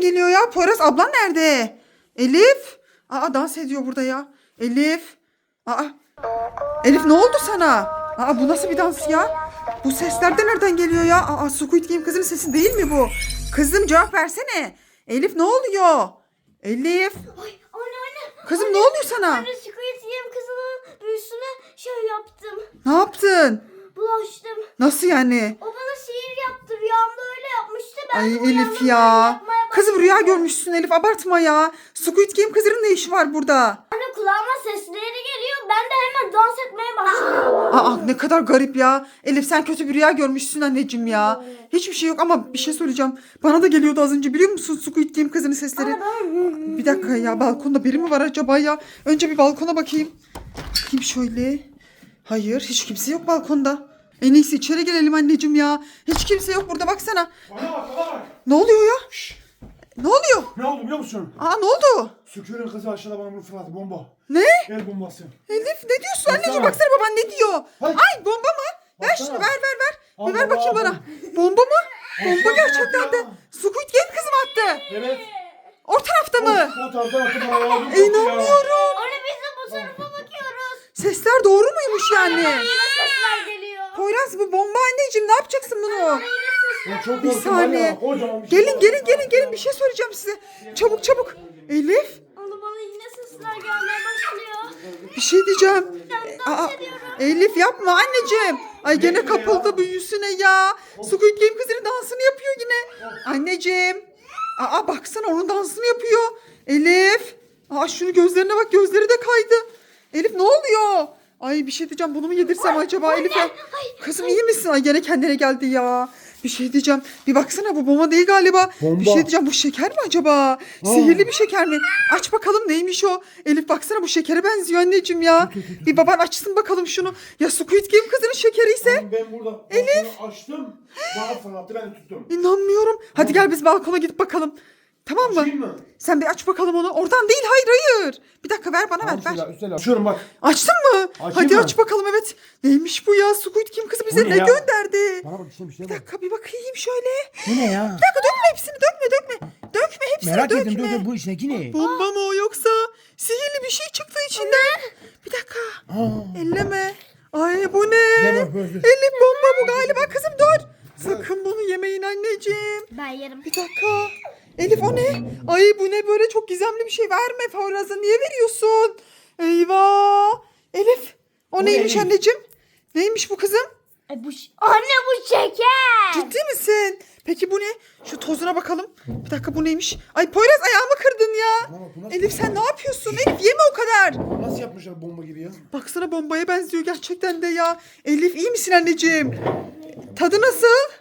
nereden geliyor ya? Poyraz ablan nerede? Elif. Aa dans ediyor burada ya. Elif. Aa. Elif ne oldu sana? Aa bu nasıl bir dans ya? Bu sesler de nereden geliyor ya? Aa Squid Game kızının sesi değil mi bu? Kızım cevap versene. Elif ne oluyor? Elif. Ay anne anne. Kızım anne, ne oluyor sana? Anne Squid Game kızının büyüsüne şey yaptım. Ne yaptın? Bulaştım. Nasıl yani? O bana sihir yaptı. Rüyamda öyle yapmıştı. Ben Ay Elif ya. yapmaya Kızım başladım. rüya görmüşsün Elif abartma ya. Squid Game kızının ne işi var burada? Anne kulağıma sesleri geliyor. Ben de hemen dans etmeye başlıyorum. Aa ne kadar garip ya. Elif sen kötü bir rüya görmüşsün anneciğim ya. Hiçbir şey yok ama bir şey söyleyeceğim. Bana da geliyordu az önce biliyor musun Squid Game kızının sesleri. Ben... Bir dakika ya balkonda biri mi var acaba ya? Önce bir balkona bakayım. Bakayım şöyle. Hayır hiç kimse yok balkonda. En iyisi içeri gelelim anneciğim ya. Hiç kimse yok burada baksana. Bana bak bana bak. Ne oluyor ya? Ne oluyor? Ne oldu biliyor musun? Aa ne oldu? Sükürün kızı aşağıda bana bunu fırlattı bomba. Ne? El bombası. Elif ne diyorsun anneciğim Baksana. baban ne diyor? Hay. Ay bomba mı? Ver Baksana. şunu ver ver ver. Bir Allah ver bakayım Allah. bana. Bomba mı? Bomba Baksana gerçekten de. ya. Squid Game kızım attı. Evet. O tarafta mı? O, o taraftan attı bana ya. İnanmıyorum. Anne biz de bu tarafa bakıyoruz. Sesler doğru muymuş yani? Yine sesler geliyor. Poyraz bu bomba anneciğim ne yapacaksın bunu? Çok Bir korktum saniye. ya, kocaman bir şey Gelin var. gelin gelin gelin bir şey söyleyeceğim size. Çabuk çabuk. Elif Anne bana yine sesler gelmeye başlıyor. bir şey diyeceğim. Ben Aa. Elif yapma anneciğim. Ay gene kapıldı büyüsüne ya. Squid Game kızının dansını yapıyor yine. Anneciğim. Aa baksana onun dansını yapıyor. Elif. Aa şunu gözlerine bak gözleri de kaydı. Elif ne oluyor? Ay bir şey diyeceğim bunu mu yedirsem acaba Elif'e? Kızım iyi misin? Ay gene kendine geldi ya. Bir şey diyeceğim. Bir baksana bu bomba değil galiba. Bir Bomba. şey diyeceğim bu şeker mi acaba? Sihirli bir şeker mi? Aç bakalım neymiş o? Elif baksana bu şekere benziyor anneciğim ya. Bir baban açsın bakalım şunu. Ya Squid Game kızının şekeri ise. Ben burada Elif. açtım. Bana fırlattı ben tuttum. İnanmıyorum. Hadi gel biz balkona gidip bakalım. Tamam mı? Açayım mı? Sen bir aç bakalım onu. Oradan değil hayır hayır. Bir dakika ver bana ver ver. Üstele. Açıyorum bak. Açtın mı? Açayım Hadi mı? aç bakalım evet. Neymiş bu ya? Squid Game kızı bize Bu ne, ne ya? gönderdi? Bana bak işte bir şey Bir bak. dakika bir bakayım şöyle. Bu ne ya? Bir dakika dökme hepsini dökme dökme. Dökme hepsini Merak dökme. ettim dur dur bu içindeki ne? Bomba mı o yoksa sihirli bir şey çıktı içinden. Bir dakika. Elleme. Ay bu ne? Ne bak, böyle. Elif bomba bu galiba kızım dur. Sakın bunu yemeyin anneciğim. Ben yerim. Bir dakika. Elif o ne? Ay bu ne böyle çok gizemli bir şey verme Favraz'a niye veriyorsun? Eyvah. Elif o Bu neymiş ne? anneciğim? Neymiş bu kızım? E, bu Anne bu şeker. Ciddi misin? Peki bu ne? Şu tozuna bakalım. Bir dakika bu neymiş? Ay Poyraz ayağımı kırdın ya. Bak, Elif sen ne yapıyorsun? Elif yeme o kadar. Nasıl yapmışlar bomba gibi ya? Baksana bombaya benziyor gerçekten de ya. Elif iyi misin anneciğim? Tadı nasıl?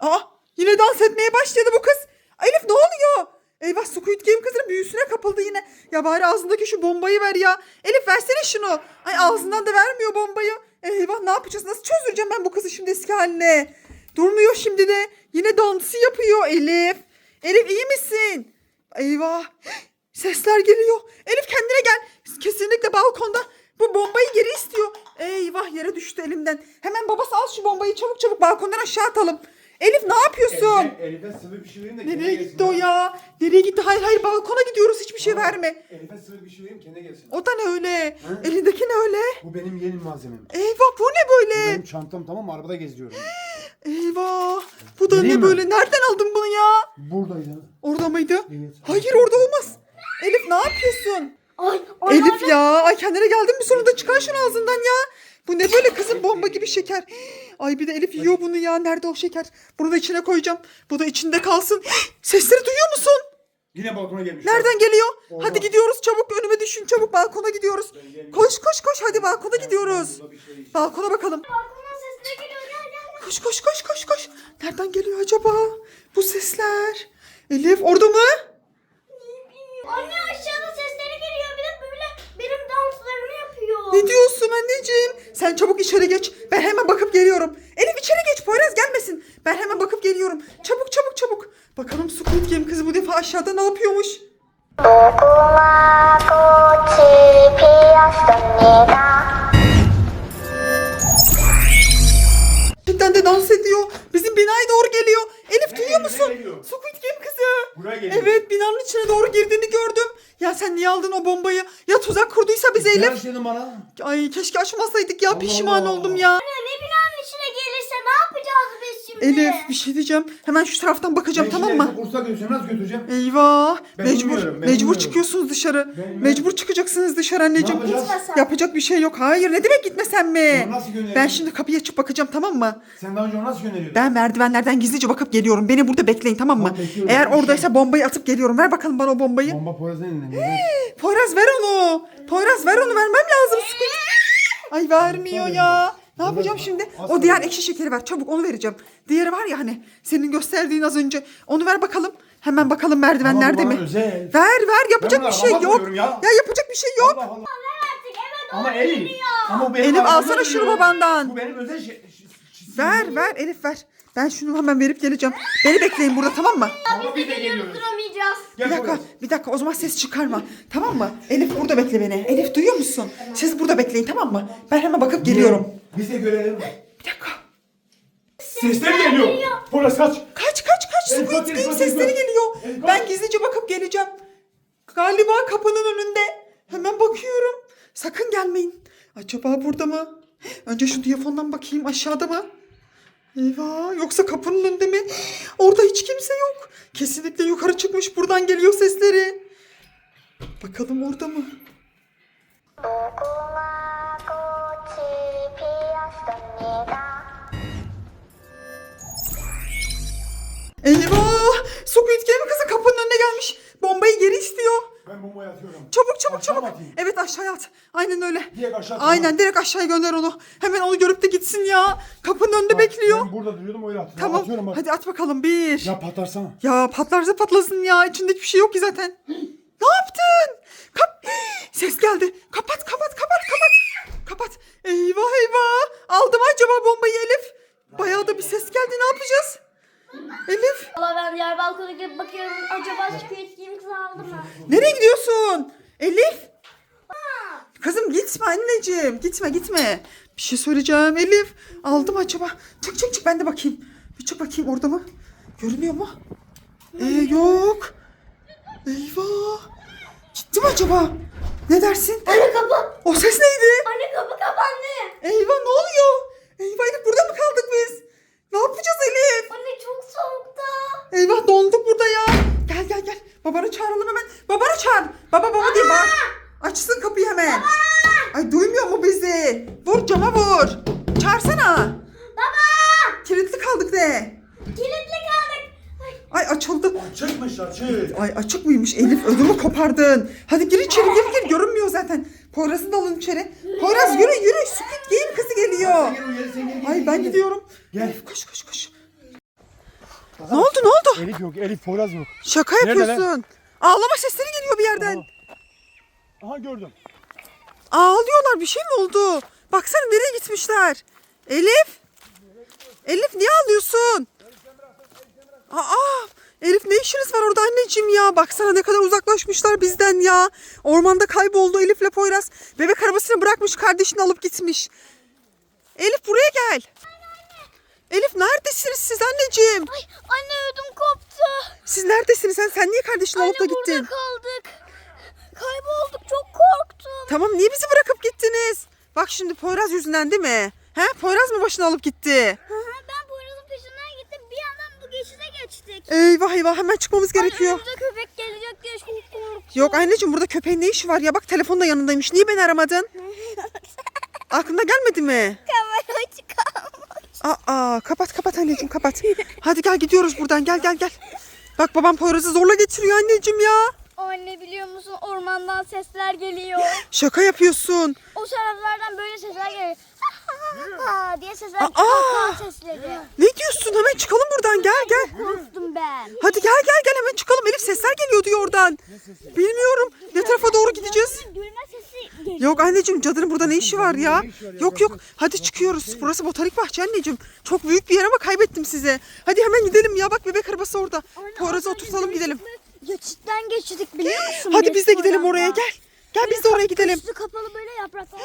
Aa yine dans etmeye başladı bu kız. Elif ne oluyor? Eyvah Squid Game kızının büyüsüne kapıldı yine. Ya bari ağzındaki şu bombayı ver ya. Elif versene şunu. Ay ağzından da vermiyor bombayı. Eyvah ne yapacağız? Nasıl çözdüreceğim ben bu kızı şimdi eski haline? Durmuyor şimdi de. Yine dansı yapıyor Elif. Elif iyi misin? Eyvah. Sesler geliyor. Elif kendine gel. Kesinlikle balkonda bu bombayı geri istiyor. Eyvah yere düştü elimden. Hemen babası al şu bombayı çabuk çabuk balkondan aşağı atalım. Elif ne yapıyorsun? Elif'e, Elif'e sıvı bir şey vereyim de Nereye kendine gitti gelsin. o ya? Nereye gitti? Hayır hayır balkona gidiyoruz hiçbir şey verme. Elif'e sıvı bir şey vereyim kendine gelsin. O da ne öyle? Hı? Elindeki ne öyle? Bu benim yeni malzemem. Eyvah bu ne Bu böyle? benim çantam tamam mı? Arabada geziyorum. Eyvah. Bu da ne Vereyim mi? böyle? Nereden aldın bunu ya? Buradaydı. Orada mıydı? Evet. Hayır orada olmaz. Elif ne yapıyorsun? Ay, ay, Elif ya. Ay kendine geldin mi sonunda? Çıkar şunu ağzından ya. Bu ne böyle kızım bomba gibi şeker. Ay bir de Elif yiyor bunu ya. Nerede o şeker? Bunu da içine koyacağım. Bu da içinde kalsın. Sesleri duyuyor musun? Yine balkona gelmiş. Nereden geliyor? Oradan. Hadi gidiyoruz çabuk önüme düşün çabuk balkona gidiyoruz. Koş koş koş hadi balkona gidiyoruz. Şey- Balkona bakalım. Balkondan sesler geliyor. Gel. Koş koş koş koş koş. Nereden geliyor acaba? Bu sesler. Elif orada mı? Anne aşağıda sesleri geliyor. Bir de böyle benim danslarımı yapıyor. Ne diyorsun anneciğim? Sen çabuk içeri geç. Ben hemen bakıp geliyorum. Elif içeri geç Poyraz gelmesin. Ben hemen bakıp geliyorum. Çabuk çabuk çabuk. Bakalım Squid Game kızı bu defa aşağıda ne yapıyormuş? Cidden de dans ediyor. Bizim binaya doğru geliyor. Elif duyuyor musun? Squid Game kızı. Buraya geliyor. Evet binanın içine doğru girdiğini gördüm ya sen niye aldın o bombayı? Ya tuzak kurduysa bize Gel Elif. senin bana. Ay keşke açmasaydık ya Allah pişman Allah. oldum ya. Anne ne binanın içine gelirse ne yapacağız biz şimdi? Elif bir şey diyeceğim. Hemen şu taraftan bakacağım Ben tamam şimdi mı? Kursa götüreceğim. Nasıl götüreceğim? Eyvah. Ben mecbur bilmiyorum, ben mecbur bilmiyorum. çıkıyorsunuz dışarı. bilmiyorum. mecbur çıkacaksınız dışarı anneciğim. Ne yapacağız? Gitmesem. Yapacak bir şey yok. Hayır ne demek gitmesen mi? Onu nasıl göndereyim? Ben şimdi kapıyı açıp bakacağım tamam mı? Sen daha önce onu nasıl gönderiyordun? Ben merdivenlerden gizlice bakıp geliyorum. Beni burada bekleyin tamam mı? Tamam, bekliyorum. Eğer şey- oradaysa bombayı atıp geliyorum. Ver bakalım bana o bombayı. Bomba Poyraz'ın elinde. Ver. Poyraz ver onu. Poyraz ver onu vermem lazım. Ay vermiyor ya. Ne yapacağım şimdi? O diğer ekşi şekeri ver. Çabuk onu vereceğim. Diğeri var ya hani senin gösterdiğin az önce. Onu ver bakalım. Hemen bakalım merdivenlerde Ama bu mi? bana özel. Ver ver yapacak Ben bir buna şey yok. ya. Ya yapacak bir şey yok. Allah Allah. Artık eve doğru Ama Elif. Ama bu benim Elif, alsana şunu babandan. Bu benim özel şey. şey- şey- Ver ver Elif ver. Ben şunu hemen verip geleceğim. Beni bekleyin burada tamam mı? Ama biz de geliyoruz. Duramayacağız. Gel Bir dakika, bir dakika o zaman ses çıkarma. Tamam mı? Elif burada bekle beni. Elif duyuyor musun? Siz burada bekleyin tamam mı? Ben hemen bakıp geliyorum. Biz de görelim. Bir dakika. Sesler geliyor. Poyraz kaç. Kaç kaç kaç Elif, Squid kaç, Game Elif, kaç, sesleri Elif, geliyor. Elif, Ben gizlice bakıp geleceğim. Galiba kapının önünde. Hemen bakıyorum. Sakın gelmeyin. Acaba burada mı? Önce şu diyafondan bakayım aşağıda mı? Eyvah yoksa kapının önünde mi? Orada hiç kimse yok. Kesinlikle yukarı çıkmış buradan geliyor sesleri. Bakalım orada mı? Eyvah! Squid Game kızı kapının önüne gelmiş. Bombayı geri istiyor. Ben bombayı atıyorum. Çabuk çabuk Aşağı çabuk. atayım? Evet aşağıya at. Aynen öyle. Direkt aşağı Aynen direkt aşağıya gönder onu. Hemen onu görüp de gitsin ya. Kapının önünde bekliyor. Ben burada duruyordum öyle attım. Tamam. Atıyorum bak. Hadi at bakalım bir. Ya. Ya patlarsana. patlarsa patlasın ya. İçinde hiçbir şey yok ki zaten. ne yaptın? Kap Ses geldi. Kapat kapat kapat kapat. Kapat. Eyvah eyvah. Aldım acaba bombayı Elif. Bayağı da bir ses geldi. Ne yapacağız? Elif. Valla ben diğer balkona gidip bakıyorum. Acaba Squid Game kızı aldı mı? Nereye gidiyorsun? Elif. Kızım gitme anneciğim. Gitme gitme. Bir şey söyleyeceğim Elif. Aldım acaba. Çık çık çık ben de bakayım. Bir çık bakayım orada mı? Görünüyor mu? Ee, yok. Eyvah. Gitti mi acaba? Ne dersin? Anne kapı. O ses neydi? Anne kapı kapandı. Eyvah ne oluyor? Eyvah Elif burada mı kaldık biz? Ne yapacağız Elif? Anne çok soğukta. Eyvah donduk burada ya. Gel gel gel. Babanı çağıralım hemen. Babanı çağır. Baba baba diye bağır. Açsın kapıyı hemen. Ay duymuyor mu bizi? Vur cama vur. Çağırsana. Baba. Kilitli kaldık de. Kilitli kaldık. Ay, Ay açıldı. Çıkmış açık. Ay açık mıymış Elif? Ödümü kopardın. Hadi gir içeri gir gir. Görünmüyor zaten. Poyraz'ı da alın içeri. Poyraz yürü yürü. Squid Game kızı geliyor. Sen gel o yere, sen gel, gel, Ay ben gel. gidiyorum. Gel. Elif koş koş koş. Ne oldu ne oldu? Elif yok. Elif Poyraz yok. Şaka Nerede lan? yapıyorsun. Ağlama sesleri geliyor bir yerden. Aha gördüm. Ağlıyorlar bir şey mi oldu? Baksana nereye gitmişler? Elif niye ağlıyorsun? Aa, Elif ne işiniz var orada anneciğim ya? Baksana ne kadar uzaklaşmışlar bizden ya. Ormanda kayboldu Elif'le Poyraz. Bebek arabasını bırakmış kardeşini alıp gitmiş. Elif buraya gel. Elif neredesiniz siz anneciğim? ay anne ödüm koptu. Siz neredesiniz? Sen, sen niye kardeşini alıp da Anne burada gittin? kaldık. Kaybolduk çok korktum. Tamam niye bizi bırakıp gittiniz? Bak şimdi Poyraz yüzünden değil mi? He? Poyraz mı başını alıp gitti? Hı hı, ben Poyraz'ın peşinden gittim. Bir yandan bu geçide geçtik. Eyvah eyvah hemen çıkmamız gerekiyor. Önümüze köpek gelecek diye çok korktum. Yok anneciğim burada köpeğin ne işi var ya? Bak telefon da yanındaymış. Niye beni aramadın? Aklına gelmedi mi? Kamera çıkalım. Aa kapat kapat anneciğim kapat. Hadi gel gidiyoruz buradan gel gel gel. Bak babam Poyraz'ı zorla getiriyor anneciğim ya. Anne biliyor musun ormandan sesler geliyor. Şaka yapıyorsun. o taraflardan böyle sesler geliyor. diye sesler Aa! kahkaha sesleri. Ne diyorsun? Hemen çıkalım buradan gel gel. Korktum ben. Hadi gel gel gel hemen çıkalım. Elif sesler geliyor diyor oradan. Bilmiyorum. Ne tarafa doğru gideceğiz? Gülme sesi geliyor. Yok anneciğim cadının burada ne işi var ya? Yok yok hadi çıkıyoruz. Burası botanik bahçe anneciğim. Çok büyük bir yer ama kaybettim size. Hadi hemen gidelim ya bak bebek arabası orada. Poyraz'ı oturtalım gidelim. Geçitten geçtik biliyor musun? Hadi biz de gidelim oraya gel. Gel biz de oraya gidelim. Üstü kapalı böyle yapraklar.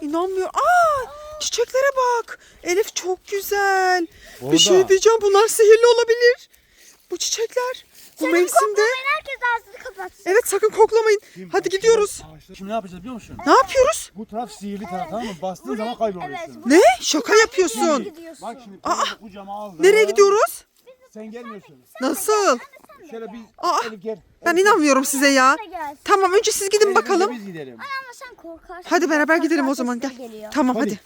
İnanmıyor. Aa çiçeklere bak. Elif çok güzel. Bir Orada. şey diyeceğim bunlar sihirli olabilir. Bu çiçekler. Bu Sakın mevsimde. koklamayın, herkes ağzını kapatsın. Evet sakın koklamayın. Hadi gidiyoruz. Şimdi ne yapacağız biliyor musun? Ne yapıyoruz? Bu taraf sihirli taraf tamam mı? Bastığın zaman kayboluyorsun. Evet. Ne? Şaka yapıyorsun. Gidiyorsun. Bak şimdi Aa! Aa, kucağıma aldım. Nereye gidiyoruz? Sen gelmiyorsun. Nasıl? Şöyle biz Aa! Elif gel. Ben inanmıyorum size ya. Gelsin. Tamam önce siz gidin Elif, bakalım. Biz gidelim. Ama sen korkarsın. Hadi beraber gidelim o zaman gel. Tamam hadi.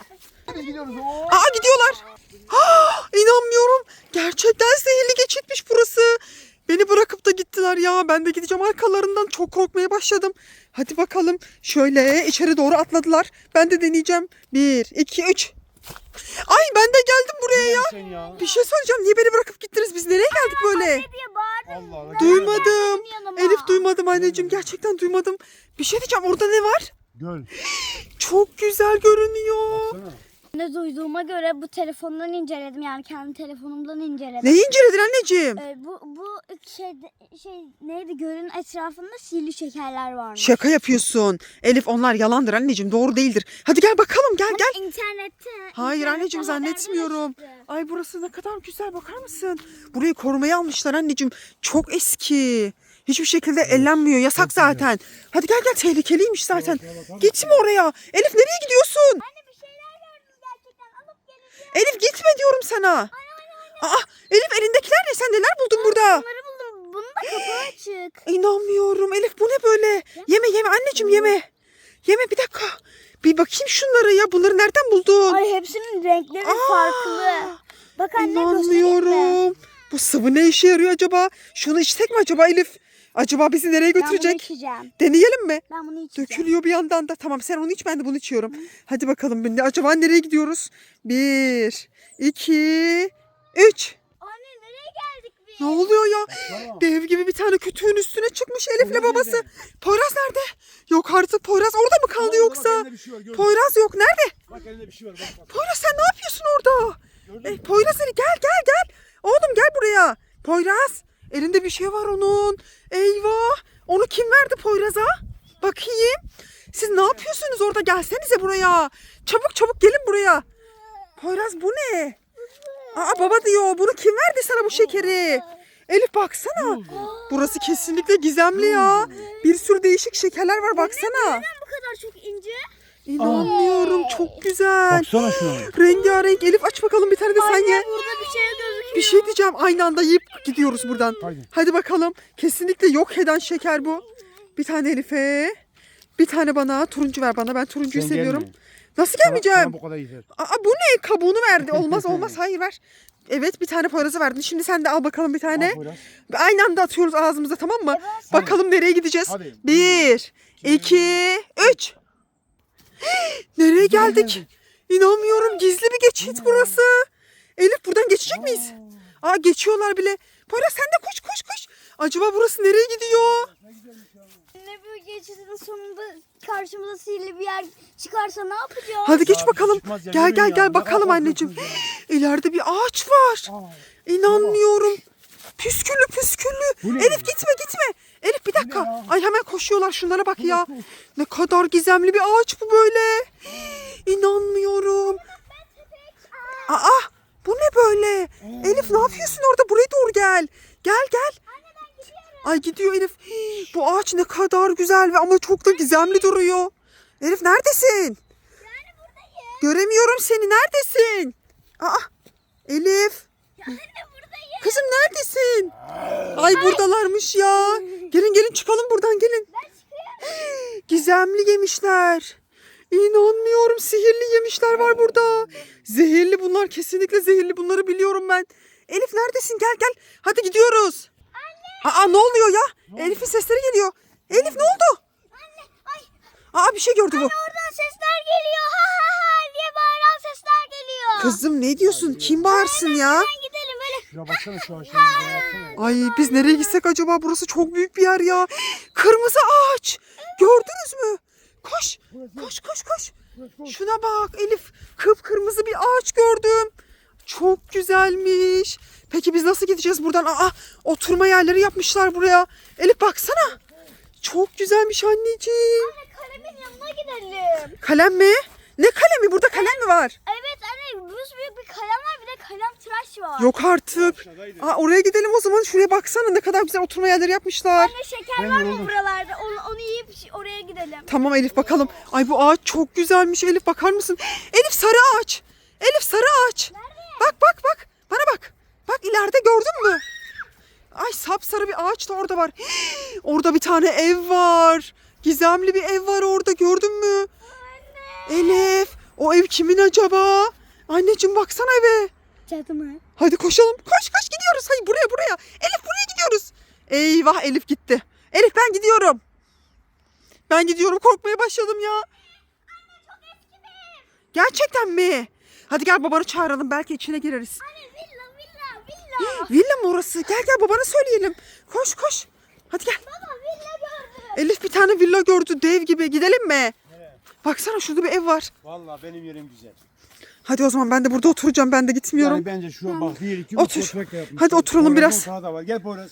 Biz gidiyoruz. Oo. Aa gidiyorlar. Ah, inanmıyorum. Gerçekten zehirli geçitmiş burası. Beni bırakıp da gittiler ya. Ben de gideceğim arkalarından. Çok korkmaya başladım. Hadi bakalım. Şöyle içeri doğru atladılar. Ben de deneyeceğim. Bir, iki, üç. Ay ben de geldim buraya ya. Sen ya. Bir şey söyleyeceğim. Niye beni bırakıp gittiniz? Biz nereye geldik böyle? diye bağırdın. Allah Allah. Duymadım. Yanıma. Elif duymadım anneciğim. Gerçekten duymadım. Bir şey diyeceğim. Orada ne var? Göl. Çok güzel görünüyor. Baksana. Ne duyduğuma göre bu telefondan inceledim yani kendi telefonumdan inceledim. Neyi inceledin anneciğim? Ee, bu bu şey şey neydi gölün etrafında sihirli şekerler varmış. Şaka yapıyorsun. Elif onlar yalandır anneciğim. Doğru değildir. Hadi gel bakalım gel gel. Ama internette. Hayır internette anneciğim zannetmiyorum. çıktı. Ay burası ne kadar güzel bakar mısın? Burayı korumaya almışlar anneciğim. Çok eski. Hiçbir şekilde ellenmiyor. Yasak zaten. Hadi gel gel tehlikeliymiş zaten. Gitme oraya. Elif nereye gidiyorsun? Anne bir şeyler gördüm gerçekten alıp geleceğim. Elif gitme diyorum sana. Aa Elif elindekiler ne? Sen neler buldun burada? Bunları buldum. Bunun da kapağı açık. İnanmıyorum. Elif bu ne böyle? Yeme yeme anneciğim yeme. Yeme bir dakika. Bir bakayım şunlara ya. Bunları nereden buldun? Ay hepsinin renkleri Aa! farklı. Bak anne göstereyim mi? İnanmıyorum. Bu sıvı ne işe yarıyor acaba? Şunu içsek mi acaba Elif? Acaba bizi nereye Ben bunu götürecek? içeceğim. Deneyelim mi? Ben bunu içeceğim. Dökülüyor bir yandan da. Tamam sen onu iç ben de bunu içiyorum. Hadi bakalım. Ben de- Acaba nereye gidiyoruz? Bir, iki, üç. Anne nereye geldik biz? Ne oluyor ya? Tamam. Dev gibi bir tane kütüğün üstüne çıkmış Elif'le babası. Poyraz nerede? Yok artık Poyraz orada mı kaldı Bak, yoksa? elinde bir şey var, gördün mü? Poyraz yok. Nerede? Bak elinde bir şey var. Bak bak. Poyraz sen ne yapıyorsun orada? Gördün mü? E, Poyraz Ali gel gel gel. Oğlum gel buraya. Poyraz elinde bir şey var onun. Eyvah. Onu kim verdi Poyraz'a? Bakayım. Siz ne yapıyorsunuz orada? Gelsenize buraya. Çabuk çabuk gelin buraya. Poyraz bu ne? Aa baba diyor. Bunu kim verdi sana bu şekeri? Elif baksana. Burası kesinlikle gizemli ya. Bir sürü değişik şekerler var baksana. Neden bu kadar çok ince? İnanmıyorum çok güzel. Baksana şuna. Rengarenk. Elif aç bakalım bir tane de sen ye. Burada bir şey gözüküyor. Bir şey diyeceğim aynı anda yiyip gidiyoruz buradan. Haydi. Hadi bakalım. Kesinlikle yok eden şeker bu. Bir tane Elif'e. Bir tane bana. Turuncu ver bana. Ben turuncuyu Sen seviyorum. gelme. Nasıl Sana- gelmeyeceğim? sana bu kadar yeter. Aa bu ne? Kabuğunu verdi. Olmaz olmaz. Hayır ver. Evet bir tane Poyraz'ı verdin. Şimdi sen de al bakalım bir tane. Al Poyraz. Aynı anda atıyoruz ağzımıza tamam mı? Bakalım nereye gideceğiz. Hadi. Bir, iki, üç. Nereye geldik? İnanmıyorum. Gizli bir geçit burası. Elif buradan geçecek miyiz? Aa geçiyorlar bile. Poyraz sen de koş koş koş. Acaba burası nereye gidiyor? Ne bu geçidin sonunda karşımıza sihirli bir yer çıkarsa ne yapacağız? Hadi geç bakalım. çıkmaz ya, Gel yürüyün gel ya. gel Ne bakalım anneciğim. korkuyorsunuz İleride bir ağaç var. Aa, İnanmıyorum. Püsküllü püsküllü. Bu ne? Elif gitme gitme. Elif bir dakika. ya? Ay hemen koşuyorlar şunlara bak ya. Ne kadar gizemli bir ağaç bu böyle. İnanmıyorum. Aa bu ne böyle? Elif ne yapıyorsun orada? Buraya doğru gel. Gel gel. Ay gidiyor Elif. Hii, Bu ağaç ne kadar güzel ve ama çok da gizemli duruyor. Elif neredesin? Göremiyorum seni. Neredesin? Aa Elif. Kızım neredesin? Ay buradalarmış ya. Gelin gelin çıkalım buradan gelin. Gizemli yemişler. İnanmıyorum sihirli yemişler var burada. Zehirli bunlar kesinlikle zehirli bunları biliyorum ben. Elif neredesin gel gel. Hadi gidiyoruz. Anne. Aa ne oluyor ya? Elif'in sesleri geliyor. Elif ne oldu? Anne ay Aa bir şey gördü bu. oradan sesler geliyor ha ha ha diye bağıran sesler geliyor. Kızım ne diyorsun? Kim bağırsın ya? Hemen gidelim. Şuna baksana şu baksana. Ay biz nereye gitsek acaba? Burası çok büyük bir yer ya. Kırmızı ağaç. Gördünüz mü? Koş. Koş koş koş. Şuna bak Elif. Kıpkırmızı bir ağaç gördüm. Çok güzelmiş. Peki biz nasıl gideceğiz buradan? Aa oturma yerleri yapmışlar buraya. Elif baksana. Çok güzelmiş anneciğim. Anne kalemin yanına gidelim. Kalem mi? Ne kalemi? Burada kalem mi var? Evet anne büyük büyük bir kalem var bir de kalem tıraş var. Yok artık. Aşağıdaydı. Aa, oraya gidelim o zaman. Şuraya baksana ne kadar güzel oturma yerleri yapmışlar. Anne şeker Ben var yoruldum. mı buralarda? Onu, onu yiyip ş- oraya gidelim. Tamam Elif bakalım. Ay bu ağaç çok güzelmiş Elif bakar mısın? Elif sarı ağaç. Elif sarı ağaç. Bak bak bak. Bana bak. Bak ileride gördün mü? Ay sapsarı bir ağaç da orada var. Orada bir tane ev var. Gizemli bir ev var orada gördün mü? Elif o ev kimin acaba? Anneciğim baksana eve. Cadı mı? Hadi koşalım. Koş koş gidiyoruz. Hayır buraya buraya. Elif buraya gidiyoruz. Eyvah Elif gitti. Elif ben gidiyorum. Ben gidiyorum korkmaya başladım ya. Gerçekten mi? Hadi gel babanı çağıralım belki içine gireriz. Anne villa villa villa. Villa mı orası? Gel gel babana söyleyelim. Koş koş. Hadi gel. Baba villa gördüm. Elif bir tane villa gördü dev gibi. Gidelim mi? Baksana şurada bir ev var. Vallahi benim yerim güzel. Hadi o zaman ben de burada oturacağım. Ben de gitmiyorum. Yani bence şu an bak bir iki üç Otur. Hadi oturalım biraz. sağı da var. Gel Poyraz.